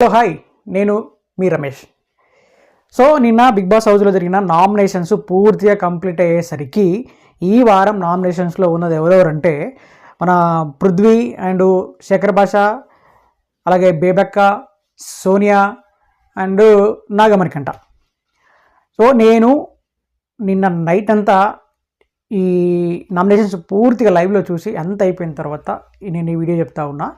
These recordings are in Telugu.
హలో హాయ్ నేను మీ రమేష్. సో నిన్న బిగ్ బాస్ హౌస్లో జరిగిన నామినేషన్స్ పూర్తిగా కంప్లీట్ అయ్యేసరికి ఈ వారం నామినేషన్స్లో ఉన్నది ఎవరెవరంటే మన పృథ్వీ అండ్ శేఖర్ భాష అలాగే బేబక్క సోనియా అండ్ నాగమణికంట సో నేను నిన్న నైట్ అంతా ఈ నామినేషన్స్ పూర్తిగా లైవ్లో చూసి అంత అయిపోయిన తర్వాత నేను ఈ వీడియో చెప్తా ఉన్నా.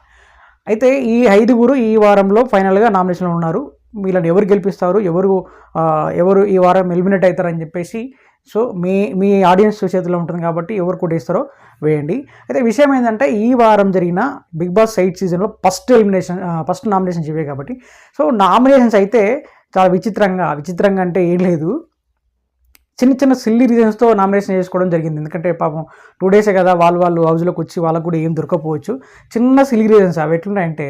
అయితే ఈ ఐదుగురు ఈ వారంలో ఫైనల్గా నామినేషన్లో ఉన్నారు. వీళ్ళని ఎవరు గెలిపిస్తారు? ఎవరు ఎవరు ఈ వారం ఎలిమినేట్ అవుతారని చెప్పేసి సో మీ మీ ఆడియన్స్ చేతిలో ఉంటుంది కాబట్టి ఎవరు కొట్టేస్తారో వేయండి. అయితే విషయం ఏంటంటే ఈ వారం జరిగిన బిగ్ బాస్ ఎయిట్ సీజన్లో ఫస్ట్ ఎలిమినేషన్ ఫస్ట్ నామినేషన్స్ ఇవే కాబట్టి. సో నామినేషన్స్ అయితే చాలా విచిత్రంగా విచిత్రంగా అంటే ఏం లేదు. చిన్న చిన్న సిల్లీ రీజన్స్తో నామినేషన్ చేసుకోవడం జరిగింది. ఎందుకంటే పాపం టూ డేసే కదా వాళ్ళు వాళ్ళు హౌస్లోకి వచ్చి వాళ్ళకు కూడా ఏం దొరకపోవచ్చు. చిన్న సిల్లీ రీజన్స్ అవి ఎట్లున్నాయంటే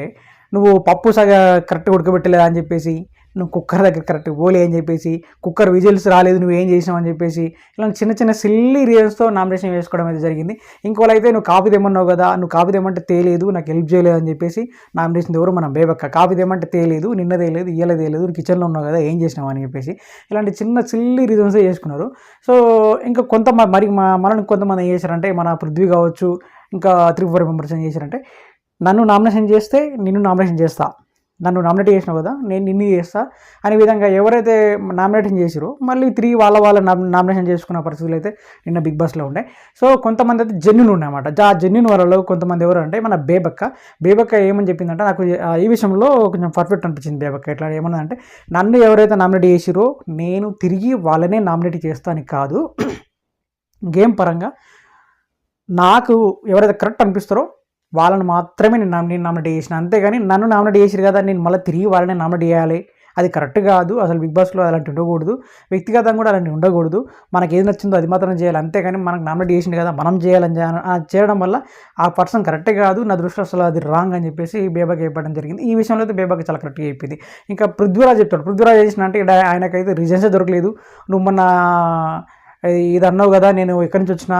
నువ్వు పప్పు సగ కరెక్ట్గా ఉడకబెట్టలేదా అని చెప్పేసి నువ్వు కుక్కర్ దగ్గర కరెక్ట్ పోలే అని చెప్పేసి కుక్కర్ విజిల్స్ రాలేదు నువ్వు ఏం చేసినావు అని చెప్పేసి ఇలాంటి చిన్న చిన్న సిల్లీ రీజన్స్తో నామినేషన్ వేసుకోవడం అయితే జరిగింది. ఇంకోలా అయితే నువ్వు కాఫీ తెమ్మన్నావు కదా నువ్వు కాఫీ తెమ్మంటే తేలేదు నాకు హెల్ప్ చేయలేదు అని చెప్పేసి నామినేషన్ ఎవరు? మనం బేబక్క. కాఫీ తెమ్మంటే తేలేదు నిన్న తేలేదు ఇయ్యలే తేలేదు నువ్వు కిచెన్లో ఉన్నావు కదా ఏం చేసినావు అని చెప్పేసి ఇలాంటి చిన్న సిల్లీ రీజన్స్ చేసుకున్నారు. సో ఇంకా కొంత మరి మా మనల్ని కొంతమంది ఏం చేశారంటే మన పృథ్వీ కావచ్చు ఇంకా త్రీ ఫోర్ మెంబర్స్ ఏం చేశారంటే నన్ను నామినేషన్ చేస్తే నిన్ను నామినేషన్ చేస్తా. నన్ను నామినేట్ చేసినావు కదా నేను నిన్ను చేస్తా అనే విధంగా ఎవరైతే నామినేషన్ చేసిరో మళ్ళీ త్రీ వాళ్ళ వాళ్ళ నామినేషన్ చేసుకున్న పరిస్థితులు అయితే నిన్న బిగ్ బాస్లో ఉండే. సో కొంతమంది అయితే జెన్యున్ ఉన్నాయన్నమాట. ఆ జెన్యున్ వాళ్ళలో కొంతమంది ఎవరు అంటే మన బేబక్క. బేబక్క ఏమని చెప్పిందంటే నాకు ఈ విషయంలో కొంచెం పర్ఫెక్ట్ అనిపించింది బేబక్క. ఎట్లా ఏమన్నా అంటే నన్ను ఎవరైతే నామినేట్ చేసిరో నేను తిరిగి వాళ్ళనే నామినేట్ చేస్తాను కాదు. గేమ్ పరంగా నాకు ఎవరైతే కరెక్ట్ అనిపిస్తారో వాళ్ళని మాత్రమే నేను నేను నామినేట్ చేసిన. అంతేగాని నన్ను నామినేట్ చేసిరు కదా నేను మళ్ళీ తిరిగి వాళ్ళని నామినేట్ చేయాలి. అది కరెక్ట్ కాదు. అసలు బిగ్ బాస్లో అలాంటి ఉండకూడదు. వ్యక్తిగతంగా కూడా అలాంటి ఉండకూడదు. మనకి ఏది నచ్చిందో అది మాత్రం చేయాలి. అంతేగాని మనకు నామినేట్ చేసింది కదా మనం చేయాలని చేయడం వల్ల ఆ పర్సన్ కరెక్టే కాదు. నా దృష్టిలో అసలు అది రాంగ్ అని చెప్పేసి బేబాకి చెప్పడం జరిగింది. ఈ విషయంలో అయితే బేబాకి చాలా కరెక్ట్గా చెప్పింది. ఇంకా పృథ్వీరాజ్ చెప్తాడు. పృథ్వీరాజ్ చేసిన అంటే ఆయనకైతే రీజన్సే దొరకలేదు. నువ్వు మొన్న ఇది అన్నావు కదా నేను ఎక్కడి నుంచి వచ్చినా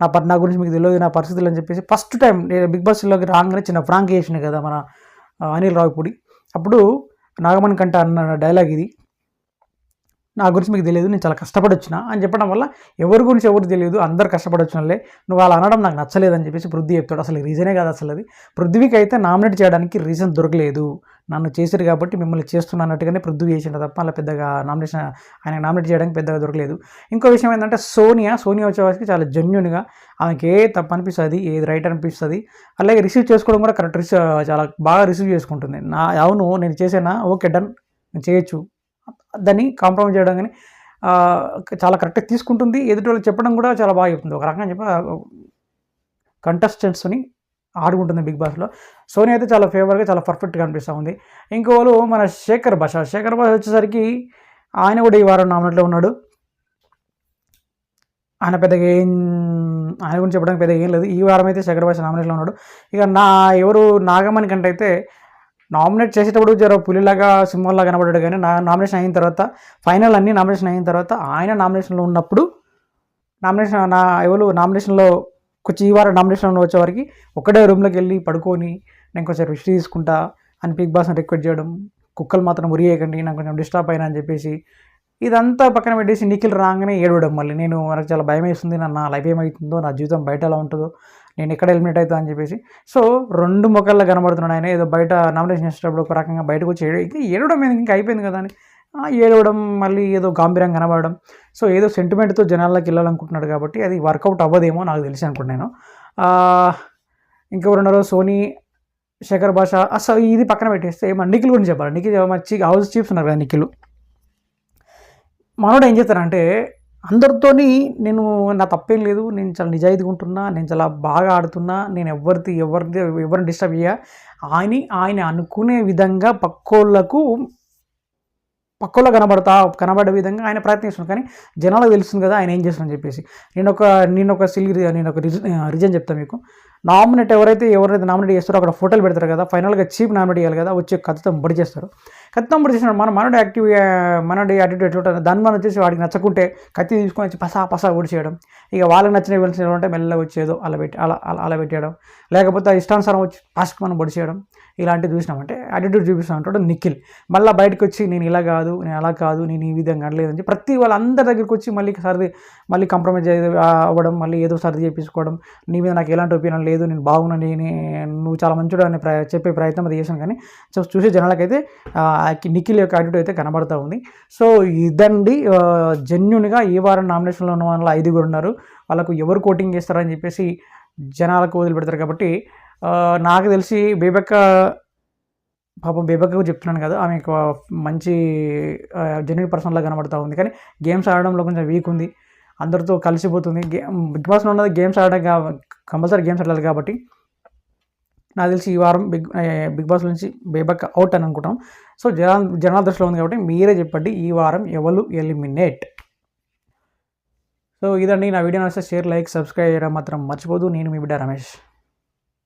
నా పర్ నా గురించి మీకు తెలియదు నా పరిస్థితులు అని చెప్పేసి ఫస్ట్ టైం నేను బిగ్ బాస్లోకి రాగానే చిన్న ఫ్రాంక్ చేసిన కదా మన అనిల్ రావుపూడి. అప్పుడు నాగమణి కంట అన్న డైలాగ్ ఇది. నా గురించి మీకు తెలియదు నేను చాలా కష్టపడి వచ్చిన అని చెప్పడం వల్ల ఎవరి గురించి ఎవరు తెలియదు అందరు కష్టపడి వచ్చినలే నువ్వు అలా అనడం నాకు నచ్చలేదని చెప్పేసి పృథ్వీ చెప్తాడు. అసలు రీజనే కాదు అసలు అది. పృథ్వీకి అయితే నామినేట్ చేయడానికి రీజన్ దొరకలేదు. నన్ను చేశారు కాబట్టి మిమ్మల్ని చేస్తున్నట్టుగానే పృథ్వీ చేసిన తప్ప అలా పెద్దగా నామినేషన్ ఆయన నామినేట్ చేయడానికి పెద్దగా దొరకలేదు. ఇంకో విషయం ఏంటంటే సోనియా సోనియా వచ్చేవారికి చాలా జెన్యున్గా ఆమెకి ఏ తప్పు అనిపిస్తుంది ఏది రైట్ అనిపిస్తుంది. అలాగే రిసీవ్ చేసుకోవడం కూడా కరెక్ట్ రిసీవ్ చాలా బాగా రిసీవ్ చేసుకుంటుంది. నా అవును నేను చేసేనా ఓకే డన్ చేయొచ్చు. దాన్ని కాంప్రమైజ్ చేయడం కానీ చాలా కరెక్ట్గా తీసుకుంటుంది. ఎదుటి వాళ్ళు చెప్పడం కూడా చాలా బాగా చెప్తుంది. ఒక రకంగా చెప్ప కంటెస్టెంట్స్ని ఆడుకుంటుంది బిగ్ బాస్లో. సోనీ అయితే చాలా ఫేవర్గా చాలా పర్ఫెక్ట్గా అనిపిస్తూ ఉంది. ఇంకో వాళ్ళు మన శేఖర్ భాష శేఖర్ భాష వచ్చేసరికి ఆయన కూడా ఈ వారం నామినేట్లో ఉన్నాడు. ఆయన పెద్దగా ఏం ఆయన గురించి చెప్పడానికి పెద్దగా ఏం లేదు. ఈ వారం అయితే శేఖర్ భాష నామినేట్లో ఉన్నాడు. ఇక నా ఎవరు నాగమణి కంటే అయితే నామినేట్ చేసేటప్పుడు జర పులిలాగా సింహంలాగా కనబడ్డాడు కానీ నా నామినేషన్ అయిన తర్వాత ఫైనల్ అన్ని నామినేషన్ అయిన తర్వాత ఆయన నామినేషన్లో ఉన్నప్పుడు నామినేషన్ నా ఎవరు నామినేషన్లో కొంచెం ఈ వారం నామినేషన్లో వచ్చేవారికి ఒకటే రూమ్లోకి వెళ్ళి పడుకొని నేను కొంచెం రెస్ట్ తీసుకుంటా అని బిగ్ బాస్ని రిక్వెస్ట్ చేయడం కుక్కలు మాత్రం ఉరియకండి నాకు కొంచెం డిస్టర్బ్ అయినా అని చెప్పేసి ఇదంతా పక్కన పెట్టేసి నిఖిల్ రాగానే ఏడవడం మళ్ళీ. నేను నాకు చాలా భయం వేస్తుంది నా లైఫ్ ఏమవుతుందో నా జీవితం బయట ఎలా ఉంటుందో నేను ఎక్కడ ఎలిమినేట్ అవుతా అని చెప్పేసి. సో రెండు మొక్కల్లో కనబడుతున్నాడు ఆయన. ఏదో బయట నామినేషన్ చేసేటప్పుడు ఒక రకంగా బయటకు వచ్చి ఏడు ఏడవడం మీద ఇంకా అయిపోయింది కదా అని. ఏడవడం మళ్ళీ ఏదో గాంభీరం కనబడడం. సో ఏదో సెంటిమెంట్తో జనాల్లోకి వెళ్ళాలనుకుంటున్నాడు కాబట్టి అది వర్కౌట్ అవ్వదేమో నాకు తెలిసి అనుకుంటున్నాను ఆ, ఇంకెవరు ఉన్నారో సోనీ శేఖర్ భాష అసలు ఇది పక్కన పెట్టేస్తే మన నిఖిల్ గురించి చెప్పాలి? నిఖిల్ మంచి హౌస్ చీఫ్స్ ఉన్నారు కదా నిఖిల్. మనోడు ఏం చేస్తారంటే అందరితోని నేను నా తప్పేం లేదు నేను చాలా నిజాయితీగా ఉంటున్నా నేను చాలా బాగా ఆడుతున్నా నేను ఎవరిది ఎవరిది ఎవరిని డిస్టర్బ్ చేయ. ఆయన ఆయన అనుకునే విధంగా పక్కోళ్ళకు పక్కలో కనబడతా కనబడే విధంగా ఆయన ప్రయత్నిస్తున్నాడు కానీ జనాలకు తెలుస్తుంది కదా ఆయన ఏం చేస్తున్నాడని చెప్పేసి. నేను ఒక నేను ఒక సిల్ నేను ఒక రిజన్ రీజన్ చెప్తాను మీకు. నామినేట్ ఎవరైతే ఎవరైతే నామినేట్ చేస్తారో అక్కడ ఫోటోలు పెడతారు కదా ఫైనల్గా చీఫ్ నామినేట్ చేయాలి కదా వచ్చే కథతో బడి చేస్తారు. ఖచ్చితంగా బడి చేసినాడు మన మనడి యాక్టివ్ మనడి యాటిట్యూడ్ ఎట్లా దాని మనం వచ్చేసి వాడికి నచ్చకుంటే కత్తి తీసుకొని వచ్చి పసా పసా ఊడి చేయడం. ఇక వాళ్ళకి నచ్చిన వెళ్ళిన ఉంటే మెల్లగా వచ్చేదో అలా పెట్టి అలా అలా అలా పెట్టేయడం. లేకపోతే ఇష్టానుసారం వచ్చి ఫాస్ట్ మనం పొడి చేయడం. ఇలాంటివి చూసినామంటే యాటిట్యూడ్ చూపిస్తూ ఉంటాడు నిఖిల్. మళ్ళీ బయటకు వచ్చి నేను ఇలా కాదు నేను అలా కాదు నేను ఈ విధంగా అనలేదని చెప్పి ప్రతి వాళ్ళందరి దగ్గరికి వచ్చి మళ్ళీ సర్ది మళ్ళీ కంప్రమైజ్ అవ్వడం మళ్ళీ ఏదో సర్ది చేపించుకోవడం. నీ మీద నాకు ఎలాంటి ఒపీనియన్ లేదు నేను బాగున్నా నేను నువ్వు చాలా మంచిడు అని చెప్పే ప్రయత్నం అది చేశాను కానీ సో చూసే జనాలకైతే ఆ, నిఖిల్ యొక్క యాటిట్యూడ్ అయితే కనబడుతూ ఉంది. సో ఇదండి జెన్యున్గా ఈ వారం నామినేషన్లో ఉన్న వాళ్ళ ఐదుగురు ఉన్నారు. వాళ్ళకు ఎవరు కోటింగ్ చేస్తారని చెప్పేసి జనాలకు వదిలిపెడతారు కాబట్టి నాకు తెలిసి బేబక్క పాపం బేబక్కకు చెప్తున్నాను కదా ఆమె మంచి జెన్యున్ పర్సన్లా కనబడుతూ ఉంది. కానీ గేమ్స్ ఆడడంలో కొంచెం వీక్ ఉంది. అందరితో కలిసిపోతుంది. గేమ్ బిగ్ బాస్లో ఉన్నది గేమ్స్ ఆడడం కా కంపల్సరీ గేమ్స్ ఆడాలి కాబట్టి నాకు తెలిసి ఈ వారం బిగ్ బిగ్ బాస్ నుంచి బేబక్ అవుట్ అని అనుకుంటాం. సో జనాల జనాల దృష్టిలో ఉంది కాబట్టి మీరే చెప్పండి ఈ వారం ఎవరు ఎలిమినేట్. సో ఇదండి నా వీడియో నచ్చితే షేర్ లైక్ సబ్స్క్రైబ్ చేయడం మాత్రం మర్చిపోదు. నేను మీ బిడ్డ రమేష్.